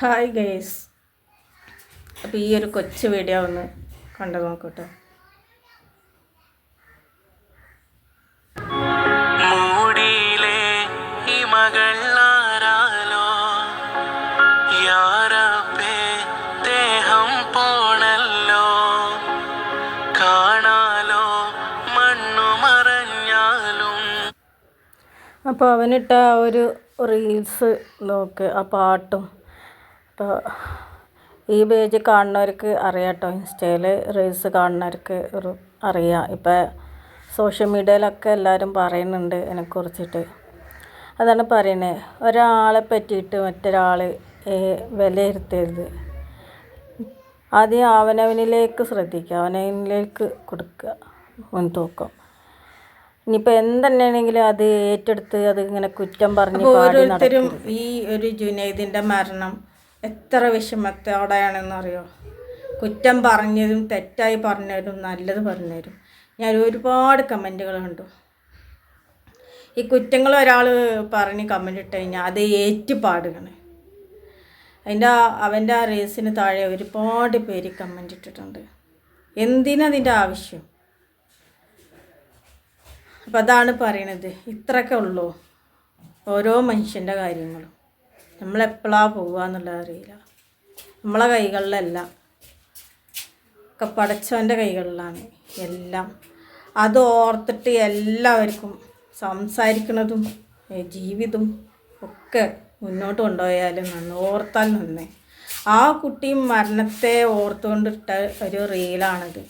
Hi guys അപ്പോൾ ഈ ഒരു കൊച്ചു വീഡിയോ ഒന്ന് കണ്ടു നോക്കട്ടെ. അപ്പോൾ അവനിട്ട ആ ഒരു റീൽസ് നോക്ക് ആ പാട്ടും. അപ്പോൾ ഈ പേജ് കാണുന്നവർക്ക് അറിയാം കേട്ടോ ഇൻസ്റ്റയിൽ റീൽസ് കാണുന്നവർക്ക് ഒരു അറിയാം. ഇപ്പോൾ സോഷ്യൽ മീഡിയയിലൊക്കെ എല്ലാവരും പറയുന്നുണ്ട് എന്നെക്കുറിച്ചിട്ട് അതാണ് പറയുന്നത് ഒരാളെ പറ്റിയിട്ട് മറ്റൊരാൾ വിലയിരുത്തരുത്. ആദ്യം അവനവനിലേക്ക് ശ്രദ്ധിക്കുക. അവനവനിലേക്ക് കൊടുക്കുക. മുൻതൂക്കം ഇനിയിപ്പോൾ എന്തെന്നെയാണെങ്കിലും അത് ഏറ്റെടുത്ത് അത് ഇങ്ങനെ കുറ്റം പറഞ്ഞ് ഓരോരുത്തരും ഈ ഒരു ജുനൈദിന്റെ മരണം എത്ര വിഷമത്തോടെയാണെന്ന് അറിയോ കുറ്റം പറഞ്ഞതും തെറ്റായി പറഞ്ഞവരും നല്ലത് പറഞ്ഞവരും ഞാൻ ഒരുപാട് കമന്റുകൾ കണ്ടു. ഈ കുറ്റങ്ങൾ ഒരാൾ പറഞ്ഞ് കമന്റ് ഇട്ട് കഴിഞ്ഞാൽ അത് ഏറ്റുപാടുകയാണ്. അതിന്റെ അവന്റെ ആ റേസിന് താഴെ ഒരുപാട് പേര് കമന്റ് ഇട്ടിട്ടുണ്ട്. എന്തിനതിന്റെ ആവശ്യം? അപ്പം അതാണ് പറയണത്. ഇത്രയൊക്കെ ഉള്ളൂ ഓരോ മനുഷ്യന്റെ കാര്യങ്ങളും. നമ്മളെപ്പോഴാണ് പോവുക എന്നുള്ളത് അറിയില്ല നമ്മളെ കൈകളിലല്ല. ഒക്കെ പടച്ചവന്റെ കൈകളിലാണ് എല്ലാം. അത് ഓർത്തിട്ട് എല്ലാവർക്കും സംസാരിക്കുന്നതും ജീവിതം ഒക്കെ മുന്നോട്ട് കൊണ്ടുപോയാലും നന്ന് ഓർത്താൽ നന്നേ. ആ കുട്ടിയും മരണത്തെ ഓർത്തുകൊണ്ടിട്ട ഒരു റീലാണിത്.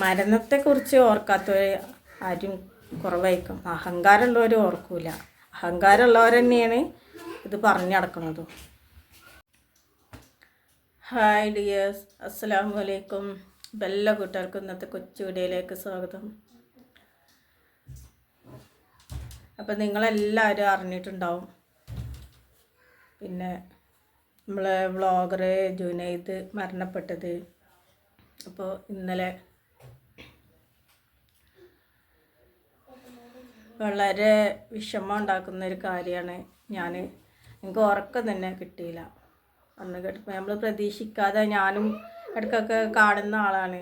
മരണത്തെക്കുറിച്ച് ഓർക്കാത്തവർ ആരും കുറവായിരിക്കും. അഹങ്കാരമുള്ളവർ ഓർക്കൂല. അഹങ്കാരമുള്ളവർ തന്നെയാണ് ഇത് പറഞ്ഞു നടക്കുന്നതും. ഹായ് ഡിയേഴ്സ് അസ്സലാമു അലൈക്കും ബെല്ല കൂട്ടുകാർക്കും ഇന്നത്തെ കൊച്ചു വീഡിയോയിലേക്ക് സ്വാഗതം. അപ്പം നിങ്ങളെല്ലാവരും അറിഞ്ഞിട്ടുണ്ടാവും. പിന്നെ നമ്മളെ വ്ളോഗർ ജുനൈദ് മരണപ്പെട്ടത്. അപ്പോൾ ഇന്നലെ വളരെ വിഷമം ഉണ്ടാക്കുന്ന ഒരു കാര്യമാണ് ഞാൻ എനിക്ക് ഉറക്കം തന്നെ കിട്ടിയില്ല. അന്ന് കേട്ടപ്പോൾ നമ്മൾ പ്രതീക്ഷിക്കാതെ ഞാനും ഇടയ്ക്കൊക്കെ കാണുന്ന ആളാണ്.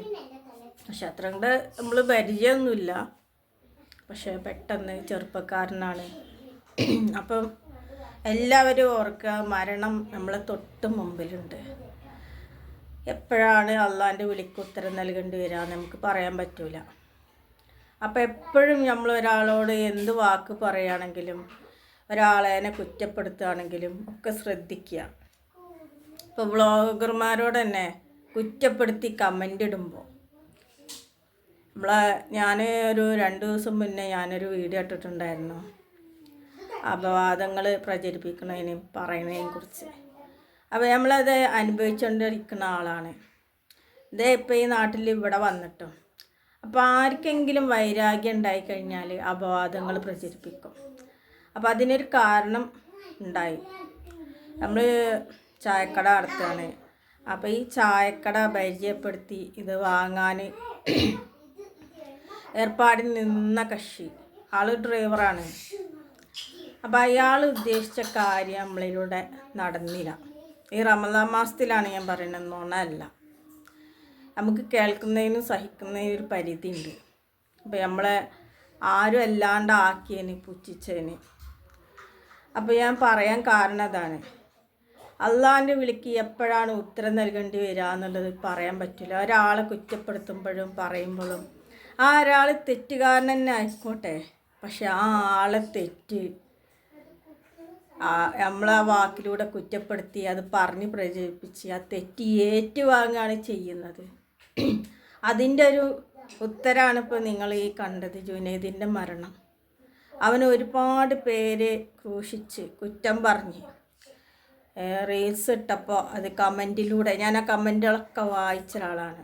പക്ഷെ അത്ര കണ്ട് നമ്മൾ പരിചയമൊന്നുമില്ല. പക്ഷെ പെട്ടെന്ന് ചെറുപ്പക്കാരനാണ്. അപ്പം എല്ലാവരും ഓർക്കുക മരണം നമ്മളെ തൊട്ട് മുമ്പിലുണ്ട്. എപ്പോഴാണ് അള്ളാന്റെ വിളിക്ക് ഉത്തരം നൽകേണ്ടി വരിക നമുക്ക് പറയാൻ പറ്റൂല. അപ്പം എപ്പോഴും നമ്മൾ ഒരാളോട് എന്ത് വാക്ക് പറയുകയാണെങ്കിലും ഒരാളെനെ കുറ്റപ്പെടുത്തുകയാണെങ്കിലും ഒക്കെ ശ്രദ്ധിക്കുക. ഇപ്പോൾ വ്ളോഗർമാരോട് തന്നെ കുറ്റപ്പെടുത്തി കമന്റ് ഇടുമ്പോൾ നമ്മളെ ഞാൻ ഒരു രണ്ട് ദിവസം മുന്നേ ഞാനൊരു വീഡിയോ ഇട്ടിട്ടുണ്ടായിരുന്നു. അപവാദങ്ങൾ പ്രചരിപ്പിക്കുന്നതിനും പറയുന്നതിനെ കുറിച്ച്. അപ്പോൾ നമ്മളത് അനുഭവിച്ചുകൊണ്ടിരിക്കുന്ന ആളാണ്. ഇതേ ഇപ്പോൾ ഈ നാട്ടിൽ ഇവിടെ വന്നിട്ടും. അപ്പോൾ ആർക്കെങ്കിലും വൈരാഗ്യം ഉണ്ടായിക്കഴിഞ്ഞാൽ അപവാദങ്ങൾ പ്രചരിപ്പിക്കും. അപ്പോൾ അതിനൊരു കാരണം ഉണ്ടായി. നമ്മൾ ചായക്കട നടത്തുകയാണ് അപ്പോൾ ഈ ചായക്കട പരിചയപ്പെടുത്തി ഇത് വാങ്ങാൻ ഏർപ്പാടിൽ നിന്ന കക്ഷി. ആൾ ഡ്രൈവറാണ്. അപ്പോൾ അയാൾ ഉദ്ദേശിച്ച കാര്യം നമ്മളിലൂടെ നടന്നില്ല. ഈ റമദാൻ മാസത്തിലാണ് ഞാൻ പറയുന്നത് നുണയല്ല നമുക്ക് കേൾക്കുന്നതിനും സഹിക്കുന്നതിനും ഒരു പരിധിയുണ്ട്. അപ്പോൾ നമ്മളെ ആരും അല്ലാണ്ട് ആക്കിയതിന് പുച്ഛിച്ചതിന് അപ്പോൾ ഞാൻ പറയാൻ കാരണം അതാണ്. അള്ളാന്റെ വിളിക്ക് എപ്പോഴാണ് ഉത്തരം നൽകേണ്ടി വരിക എന്നുള്ളത് പറയാൻ പറ്റില്ല. ഒരാളെ കുറ്റപ്പെടുത്തുമ്പോഴും പറയുമ്പോഴും ആ ഒരാൾ തെറ്റുകാരൻ തന്നെ ആയിക്കോട്ടെ. പക്ഷെ ആ ആളെ തെറ്റ് നമ്മൾ ആ വാക്കിലൂടെ കുറ്റപ്പെടുത്തി അത് പറഞ്ഞ് പ്രചരിപ്പിച്ച് ആ തെറ്റ് ഏറ്റുവാങ്ങുകയാണ് ചെയ്യുന്നത്. അതിന്റെ ഒരു ഉത്തരമാണ് ഇപ്പോൾ നിങ്ങൾ ഈ കണ്ടത് ജുനൈദിന്റെ മരണം. അവൻ ഒരുപാട് പേര് ക്രൂശിച്ച് കുറ്റം പറഞ്ഞ്. റീൽസ് ഇട്ടപ്പോൾ അത് കമന്റിലൂടെ ഞാൻ ആ കമന്റുകളൊക്കെ വായിച്ച ഒരാളാണ്.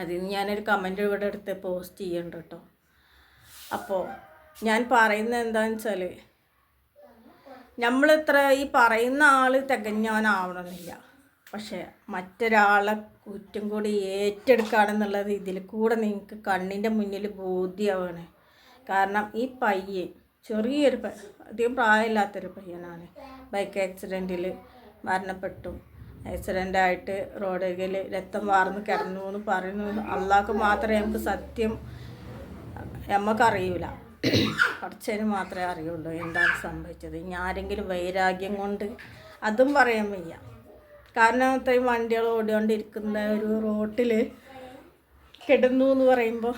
അതിൽ നിന്ന് ഞാനൊരു കമന്റ് ഇവിടെ എടുത്ത് പോസ്റ്റ് ചെയ്യുന്നുണ്ട് കേട്ടോ അപ്പോൾ ഞാൻ പറയുന്നത് എന്താണെന്ന് വെച്ചാൽ നമ്മളിത്ര ഈ പറയുന്ന ആൾ തികഞ്ഞവനാവണമെന്നില്ല. പക്ഷേ മറ്റൊരാളെ കുറ്റം കൂടി ഏറ്റെടുക്കുകയാണെന്നുള്ളത് ഇതിൽ കൂടെ നിങ്ങൾക്ക് കണ്ണിന്റെ മുന്നിൽ ബോധ്യമാണ്. കാരണം ഈ പയ്യൻ ചെറിയൊരു അധികം പ്രായമില്ലാത്തൊരു പയ്യനാണ്. ബൈക്ക് ആക്സിഡന്റിൽ മരണപ്പെട്ടു. ആക്സിഡന്റായിട്ട് റോഡിൽ രക്തം വാർന്ന് കിടന്നു എന്ന് പറയുന്നു. അള്ളാഹ്ക്ക് മാത്രമേ നമുക്ക് സത്യം നമുക്കറിയില്ല കുറച്ചതിന് മാത്രമേ അറിയുള്ളൂ എന്താണ് സംഭവിച്ചത്. ഇനി ആരെങ്കിലും വൈരാഗ്യം കൊണ്ട് അതും പറയാൻ വയ്യ. കാരണം ഇത്രയും വണ്ടികൾ ഓടിക്കൊണ്ടിരിക്കുന്ന ഒരു റോട്ടിൽ കിടന്നു എന്ന് പറയുമ്പോൾ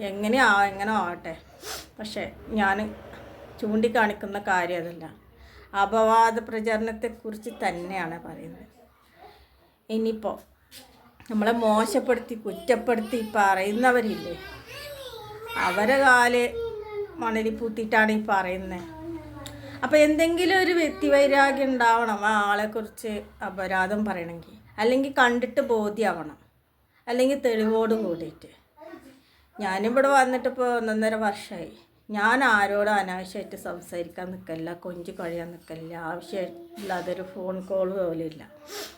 എങ്ങനെയാ എങ്ങനെ ആവട്ടെ? പക്ഷേ ഞാൻ ചൂണ്ടിക്കാണിക്കുന്ന കാര്യം അതല്ല. അപവാദ പ്രചരണത്തെക്കുറിച്ച് തന്നെയാണ് പറയുന്നത്. ഇനിയിപ്പോൾ നമ്മളെ മോശപ്പെടുത്തി കുറ്റപ്പെടുത്തി പറയുന്നവരില്ലേ? അവരെ കാൽ മണലി പൂത്തിയിട്ടാണ് ഈ പറയുന്നത് അപ്പോൾ എന്തെങ്കിലും ഒരു വ്യക്തിവൈരാഗ്യം ഉണ്ടാവണം ആ ആളെക്കുറിച്ച് അപരാധം പറയണമെങ്കിൽ. അല്ലെങ്കിൽ കണ്ടിട്ട് ബോധ്യമാവണം അല്ലെങ്കിൽ തെളിവോട് കൂടിയിട്ട്. ഞാനിവിടെ വന്നിട്ട് ഇപ്പോൾ ഒന്നൊന്നര വർഷമായി ഞാൻ ആരോടും അനാവശ്യമായിട്ട് സംസാരിക്കാൻ നിൽക്കില്ല കൊഞ്ചി കഴിയാൻ നിൽക്കില്ല ആവശ്യമില്ലാതൊരു ഫോൺ കോൾ പോലും ഇല്ല.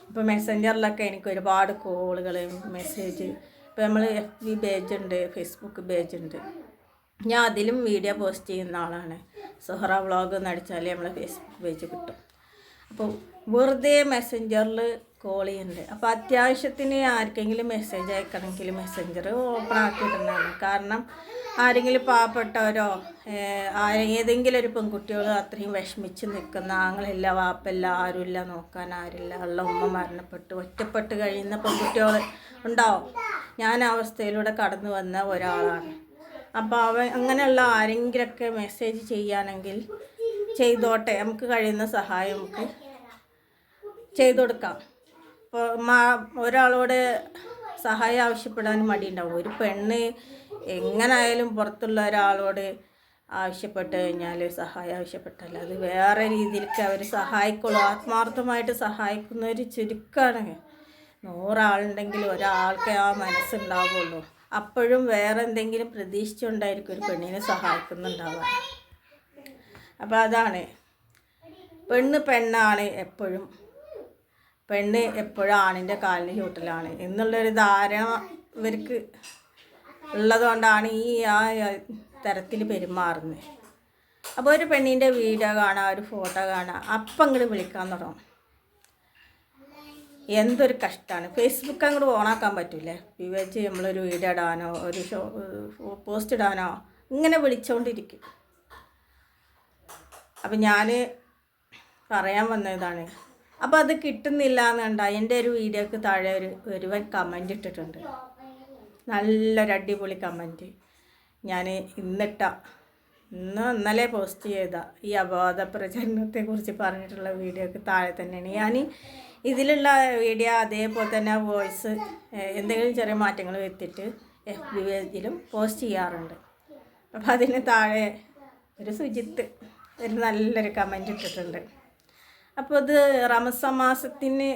ഇപ്പോൾ മെസ്സഞ്ചറിലൊക്കെ എനിക്ക് ഒരുപാട് കോളുകൾ മെസ്സേജ് ഇപ്പോൾ നമ്മൾ എഫ് ബി പേജ് ഉണ്ട് ഫേസ്ബുക്ക് പേജ് ഉണ്ട്. ഞാൻ അതിലും വീഡിയോ പോസ്റ്റ് ചെയ്യുന്ന ആളാണ്. സുഹറ വ്ളോഗ് എന്ന് അടിച്ചാൽ നമ്മളെ ഫേസ്ബുക്ക് പേജ് കിട്ടും. അപ്പോൾ വെറുതെ മെസ്സഞ്ചറിൽ കോൾ ചെയ്യുന്നുണ്ട് അപ്പോൾ അത്യാവശ്യത്തിന് ആർക്കെങ്കിലും മെസ്സേജ് അയക്കണമെങ്കിൽ മെസ്സഞ്ചർ ഓപ്പൺ ആക്കിയിട്ടുണ്ടാണ് കാരണം ആരെങ്കിലും പാവപ്പെട്ടവരോ ഏതെങ്കിലും ഒരു പെൺകുട്ടികൾ അത്രയും വിഷമിച്ച് നിൽക്കുന്ന ആങ്ങളില്ല വാപ്പല്ല ആരുമില്ല നോക്കാൻ ആരില്ല ഉള്ള ഉമ്മ മരണപ്പെട്ട് ഒറ്റപ്പെട്ട് കഴിയുന്ന പെൺകുട്ടികൾ ഉണ്ടാവും. ഞാൻ ആ അവസ്ഥയിലൂടെ കടന്നു വന്ന ഒരാളാണ്. അപ്പോൾ അവ അങ്ങനെയുള്ള ആരെങ്കിലൊക്കെ മെസ്സേജ് ചെയ്യുകയാണെങ്കിൽ ചെയ്തോട്ടെ. നമുക്ക് കഴിയുന്ന സഹായം നമുക്ക് ചെയ്തു കൊടുക്കാം. ഇപ്പോൾ ഒരാളോട് സഹായം ആവശ്യപ്പെടാൻ മടിയുണ്ടാവും. ഒരു പെണ്ണ് എങ്ങനായാലും പുറത്തുള്ള ഒരാളോട് ആവശ്യപ്പെട്ട് കഴിഞ്ഞാൽ സഹായം ആവശ്യപ്പെട്ടാൽ അത് വേറെ രീതിയിലേക്ക് അവർ സഹായിക്കുള്ളൂ. ആത്മാർത്ഥമായിട്ട് സഹായിക്കുന്ന ഒരു ചുരുക്കമാണ് നൂറാളുണ്ടെങ്കിൽ ഒരാൾക്ക് ആ മനസ്സുണ്ടാവുള്ളൂ. അപ്പോഴും വേറെ എന്തെങ്കിലും പ്രതീക്ഷിച്ചുകൊണ്ടായിരിക്കും ഒരു പെണ്ണിനെ സഹായിക്കുന്നുണ്ടാവുക. അപ്പോൾ അതാണ്. പെണ്ണ് പെണ്ണാണ് എപ്പോഴും. പെണ്ണ് എപ്പോഴും ആണിന്റെ കാലിന് ചൂട്ടിലാണ് എന്നുള്ളൊരു ധാരണ ഇവർക്ക് ഉള്ളതുകൊണ്ടാണ് ഈ ആ തരത്തിൽ പെരുമാറുന്നത്. അപ്പോൾ ഒരു പെണ്ണിന്റെ വീഡിയോ കാണാം ഒരു ഫോട്ടോ കാണാം അപ്പം അങ്ങോട്ട് വിളിക്കാൻ തുടങ്ങും. എന്തൊരു കഷ്ടമാണ് ഫേസ്ബുക്ക് അങ്ങോട്ട് ഓണാക്കാൻ പറ്റില്ലേ വിവേച്ച് നമ്മളൊരു വീഡിയോ ഇടാനോ ഒരു ഷോ പോസ്റ്റ് ഇടാനോ ഇങ്ങനെ വിളിച്ചുകൊണ്ടിരിക്കും അപ്പം ഞാൻ പറയാൻ വന്നതാണ് അപ്പോൾ അത് കിട്ടുന്നില്ല എന്നുണ്ട എന്റെ ഒരു വീഡിയോക്ക് താഴെ ഒരു ഒരുവൻ കമന്റ് ഇട്ടിട്ടുണ്ട്. നല്ലൊരു അടിപൊളി കമന്റ് ഞാൻ ഇന്നിട്ട ഇന്ന് ഇന്നലെ പോസ്റ്റ് ചെയ്ത ഈ അപവാദ പ്രചരണത്തെക്കുറിച്ച് പറഞ്ഞിട്ടുള്ള വീഡിയോക്ക് താഴെ തന്നെയാണ്. ഞാൻ ഇതിലുള്ള വീഡിയോ അതേപോലെ തന്നെ വോയിസ് എന്തെങ്കിലും ചെറിയ മാറ്റങ്ങൾ വരുത്തിയിട്ട് എഫ് ബി പേജിലും പോസ്റ്റ് ചെയ്യാറുണ്ട്. അപ്പോൾ അതിന് താഴെ ഒരു സുജിത്ത് ഒരു നല്ലൊരു കമന്റ് ഇട്ടിട്ടുണ്ട്. അപ്പോൾ ഇത് റമസാൻ മാസത്തിന്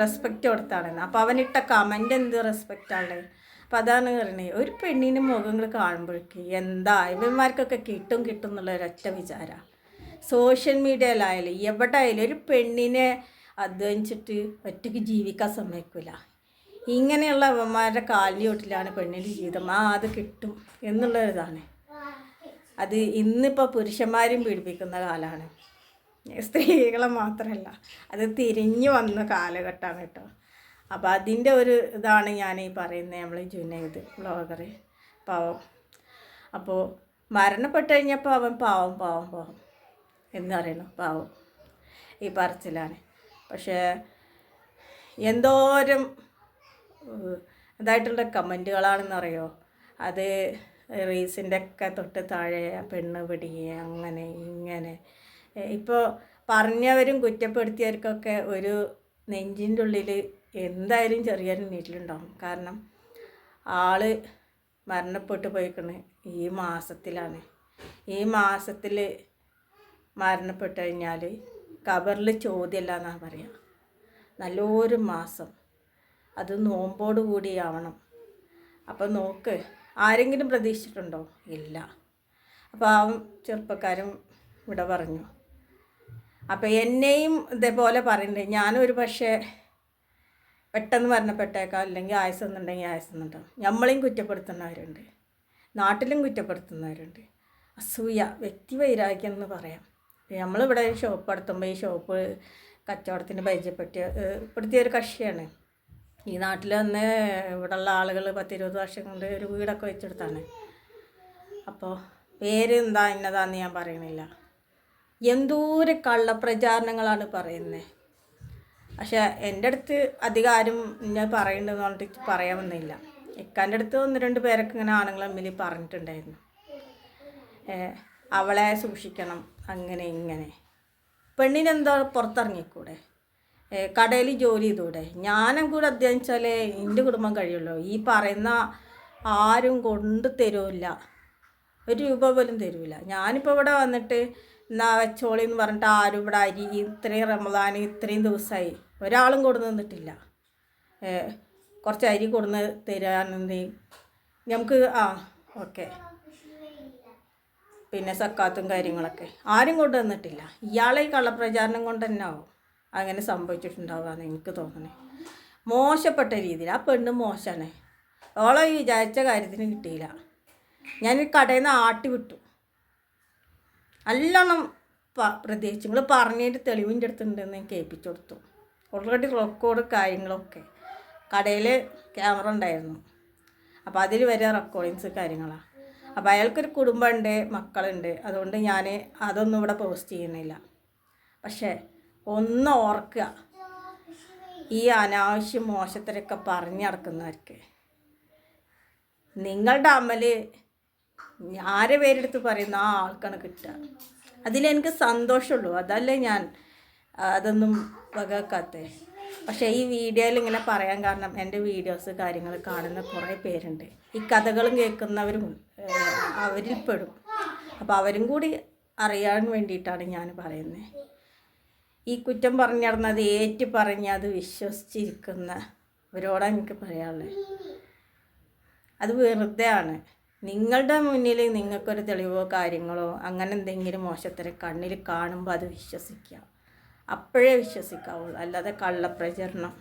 റെസ്പെക്റ്റ് കൊടുത്താണ് അപ്പോൾ അവനിട്ട കമന്റ് എന്ത് റെസ്പെക്റ്റാണ് അപ്പം അതാണ് പറയുന്നത് ഒരു പെണ്ണിന്റെ മുഖങ്ങൾ കാണുമ്പോഴേക്ക് എന്താ ഇവന്മാർക്കൊക്കെ കിട്ടും കിട്ടും എന്നുള്ള ഒരൊറ്റ വിചാരമാണ് സോഷ്യൽ മീഡിയയിലായാലും എവിടെ ആയാലും ഒരു പെണ്ണിനെ അധ്വാനിച്ചിട്ട് ഒറ്റയ്ക്ക് ജീവിക്കാൻ സമ്മതിക്കില്ല ഇങ്ങനെയുള്ള അവന്മാരുടെ കാലിന്റെ ചോട്ടിലാണ് പെണ്ണിന്റെ ജീവിതം. ആ അത് കിട്ടും എന്നുള്ളൊരിതാണ്. അത് ഇന്നിപ്പോൾ പുരുഷന്മാരും പീഡിപ്പിക്കുന്ന കാലമാണ് സ്ത്രീകളെ മാത്രമല്ല അത് തിരിഞ്ഞു വന്ന കാലഘട്ടമാണ് കേട്ടോ. അപ്പോൾ അതിന്റെ ഒരു ഇതാണ് ഞാൻ ഈ പറയുന്നത് നമ്മൾ ജുനൈദ് ബ്ലോഗർ പാവം. അപ്പോൾ മരണപ്പെട്ട് കഴിഞ്ഞപ്പോൾ അവൻ പാവം പാവം പാവം എന്ന് പറയണം പാവം. ഈ പറച്ചിലാണ്. പക്ഷേ എന്തോരം ഇതായിട്ടുള്ള കമന്റുകളാണെന്ന് അറിയോ അത് റീസിന്റെ ഒക്കെ തൊട്ട് താഴെ പെണ്ണ് പിടിയെ അങ്ങനെ ഇങ്ങനെ. ഇപ്പോൾ പറഞ്ഞവരും കുറ്റപ്പെടുത്തിയവർക്കൊക്കെ ഒരു നെഞ്ചിന്റെ ഉള്ളിൽ എന്തായാലും ചെറിയൊരു നീട്ടിലുണ്ടാവും കാരണം ആൾ മരണപ്പെട്ടു പോയിക്കണ് ഈ മാസത്തിലാണ്. ഈ മാസത്തിൽ മരണപ്പെട്ട് കഴിഞ്ഞാൽ കബറിൽ ചോദ്യമല്ല എന്നാണ് പറയുക നല്ലൊരു മാസം. അത് നോമ്പോട് കൂടിയാവണം. അപ്പം നോക്ക് ആരെങ്കിലും പ്രതീക്ഷിച്ചിട്ടുണ്ടോ? ഇല്ല. അപ്പോൾ ആ ചെറുപ്പക്കാരും ഇവിടെ പറഞ്ഞു. അപ്പോൾ എന്നെയും ഇതേപോലെ പറയുന്നുണ്ട് ഞാനൊരു പക്ഷേ പെട്ടെന്ന് മരണപ്പെട്ടേക്കാം. അല്ലെങ്കിൽ ആയസെന്നുണ്ടെങ്കിൽ ആയസെന്നുണ്ടാവും. നമ്മളെയും കുറ്റപ്പെടുത്തുന്നവരുണ്ട്. നാട്ടിലും കുറ്റപ്പെടുത്തുന്നവരുണ്ട്. അസൂയ വ്യക്തി വൈരാഗ്യം എന്ന് പറയാം. നമ്മളിവിടെ ഒരു ഷോപ്പ് നടത്തുമ്പോൾ ഈ ഷോപ്പ് കച്ചവടത്തിന് പരിചയപ്പെട്ടിയ ഇപ്പോഴത്തെ ഒരു കക്ഷിയാണ്. ഈ നാട്ടിൽ വന്ന് ഇവിടെയുള്ള ആളുകൾ പത്തിരുപത് വർഷം കൊണ്ട് ഒരു വീടൊക്കെ വെച്ചെടുത്താണ്. അപ്പോൾ പേര് എന്താ ഇന്നതാന്ന് ഞാൻ പറയണില്ല. എന്തോരം കള്ളപ്രചാരണങ്ങളാണ് പറയുന്നത് പക്ഷെ എന്റെ അടുത്ത് അധികം ആരും ഞാൻ പറയേണ്ടതെന്ന് പറഞ്ഞിട്ട് പറയാമെന്നില്ല ഇക്കാന്റെ അടുത്ത് ഒന്ന് രണ്ട് പേരൊക്കെ ഇങ്ങനെ ആണുങ്ങൾ തമ്മിൽ പറഞ്ഞിട്ടുണ്ടായിരുന്നു. അവളെ സൂക്ഷിക്കണം അങ്ങനെ ഇങ്ങനെ. പെണ്ണിനെന്താ പുറത്തിറങ്ങിക്കൂടെ? കടയിൽ ജോലി ചെയ്തൂടെ? ഞാനും കൂടെ അധ്യാനിച്ചാലേ എന്റെ കുടുംബം കഴിയുള്ളൂ. ഈ പറയുന്ന ആരും കൊണ്ട് തരൂല്ല. ഒരു രൂപ പോലും തരില്ല ഞാനിപ്പോൾ ഇവിടെ വന്നിട്ട് എന്നാ വെച്ചോളി എന്ന് പറഞ്ഞിട്ട് ആരും ഇവിടെ അരി ഇത്രയും റമദാൻ ഇത്രയും ദിവസമായി. ഒരാളും കൊടുന്ന് നിന്നിട്ടില്ല. കുറച്ച് അരി കൊടുന്ന് തരാനെന്ത് നമുക്ക് ആ ഓക്കെ. പിന്നെ സക്കാത്തും കാര്യങ്ങളൊക്കെ. ആരും കൊണ്ടു വന്നിട്ടില്ല. ഇയാളെ ഈ കള്ളപ്രചാരണം കൊണ്ട് തന്നെ ആവും. അങ്ങനെ സംഭവിച്ചിട്ടുണ്ടാവുകയെന്ന് എനിക്ക് തോന്നണേ. മോശപ്പെട്ട രീതിയിൽ ആ പെണ്ണ് മോശമാണ് ഓളെ വിചാരിച്ച കാര്യത്തിന് കിട്ടിയില്ല. ഞാൻ കടയിൽ നിന്ന് ആട്ടി വിട്ടു. നല്ലോണം പ്രത്യേകിച്ച് നിങ്ങൾ പറഞ്ഞിട്ട് തെളിവിന്റെ അടുത്തുണ്ടെന്ന് ഞാൻ കേൾപ്പിച്ചു കൊടുത്തു. ഓൾറെഡി റെക്കോർഡ് കാര്യങ്ങളൊക്കെ കടയിൽ ക്യാമറ ഉണ്ടായിരുന്നു. അപ്പോൾ അതിൽ വരെ റെക്കോർഡിങ്സ് കാര്യങ്ങളാണ് അപ്പോൾ അയാൾക്കൊരു കുടുംബമുണ്ട് മക്കളുണ്ട്. അതുകൊണ്ട് ഞാൻ അതൊന്നും ഇവിടെ പോസ്റ്റ് ചെയ്യുന്നില്ല. പക്ഷേ ഒന്ന് ഓർക്കുക. ഈ അനാവശ്യം മോശത്തിലൊക്കെ പറഞ്ഞു നടക്കുന്നവർക്ക് നിങ്ങളുടെ അമൽ ആരെ പേരെടുത്ത് പറയുന്ന? ആ ആൾക്കാണ് കിട്ടുക. അതിലെനിക്ക് സന്തോഷമുള്ളൂ. അതല്ലേ ഞാൻ അതൊന്നും വകക്കാത്ത പക്ഷേ ഈ വീഡിയോയിൽ ഇങ്ങനെ പറയാൻ കാരണം എന്റെ വീഡിയോസ് കാര്യങ്ങൾ കാണുന്ന കുറേ പേരുണ്ട്. ഈ കഥകളും കേൾക്കുന്നവരും അവരിൽ പെടും. അപ്പോൾ അവരും കൂടി അറിയാൻ വേണ്ടിയിട്ടാണ് ഞാൻ പറയുന്നത്. ഈ കുറ്റം പറഞ്ഞു നടന്നത് ഏറ്റു പറഞ്ഞ് അത് വിശ്വസിച്ചിരിക്കുന്നവരോടാണ് എനിക്ക് പറയാനുള്ളത്. അത് വെറുതെ ആണ് നിങ്ങളുടെ മുന്നിൽ നിങ്ങൾക്കൊരു തെളിവോ കാര്യങ്ങളോ അങ്ങനെ എന്തെങ്കിലും മോശത്തരം കണ്ണിൽ കാണുമ്പോൾ അത് വിശ്വസിക്കുക. അപ്പോഴേ വിശ്വസിക്കാവുള്ളൂ അല്ലാതെ കള്ളപ്രചരണം.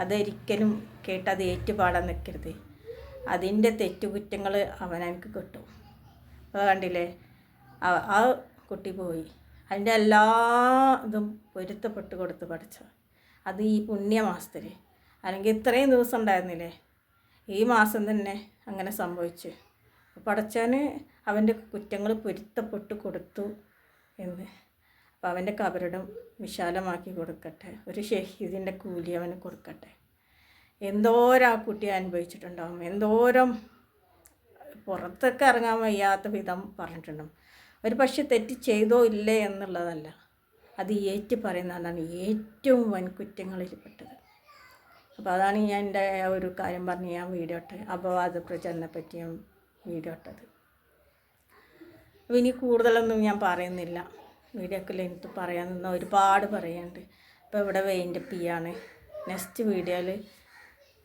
അതൊരിക്കലും കേട്ട് അത് ഏറ്റുപാടാൻ നിൽക്കരുത്. അതിന്റെ തെറ്റുകുറ്റങ്ങൾ അവനെനിക്ക് കിട്ടും. അപ്പോൾ കണ്ടില്ലേ? ആ കുട്ടി പോയി. അതിന്റെ എല്ലാ ഇതും പൊരുത്തപ്പെട്ട് കൊടുത്ത് പഠിച്ചു. അത് ഈ പുണ്യമാസത്തിൽ അല്ലെങ്കിൽ ഇത്രയും ദിവസം ഉണ്ടായിരുന്നില്ലേ? ഈ മാസം തന്നെ അങ്ങനെ സംഭവിച്ചു. പടച്ചാൻ അവന്റെ കുറ്റങ്ങൾ പൊരുത്തപ്പെട്ട് കൊടുത്തു എന്ന്. അപ്പം അവന്റെ കബറിടം വിശാലമാക്കി കൊടുക്കട്ടെ. ഒരു ഷഹീദിന്റെ കൂലി അവന് കൊടുക്കട്ടെ. എന്തോരം ആ കുട്ടി അനുഭവിച്ചിട്ടുണ്ടാവും. എന്തോരം പുറത്തൊക്കെ ഇറങ്ങാൻ വയ്യാത്ത വിധം പറഞ്ഞിട്ടുണ്ടാവും. ഒരു പക്ഷെ തെറ്റ് ചെയ്തോ ഇല്ലേ എന്നുള്ളതല്ല. അത് ഏറ്റ് പറയുന്നതാണ് ഏറ്റവും വൻ കുറ്റങ്ങളിൽ പെട്ടത്. അപ്പോൾ അതാണ് ഞാൻ എന്റെ ഒരു കാര്യം പറഞ്ഞ് ഞാൻ വീഡിയോ ഇട്ടത്. അപവാദ പ്രചരണത്തെ പറ്റി ഞാൻ വീഡിയോ ഇട്ടത്. അപ്പോൾ ഇനി കൂടുതലൊന്നും ഞാൻ പറയുന്നില്ല. വീഡിയോക്കിൽ എനിക്ക് പറയാൻ നിന്ന ഒരുപാട് പറയാനുണ്ട്. അപ്പോൾ ഇവിടെ വെയിന്റെ ആണ് നെക്സ്റ്റ് വീഡിയോയിൽ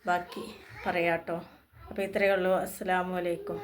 ബാക്കി പറയാട്ടോ. അപ്പോൾ ഇത്രയേ ഉള്ളൂ. അസ്സാമലൈക്കും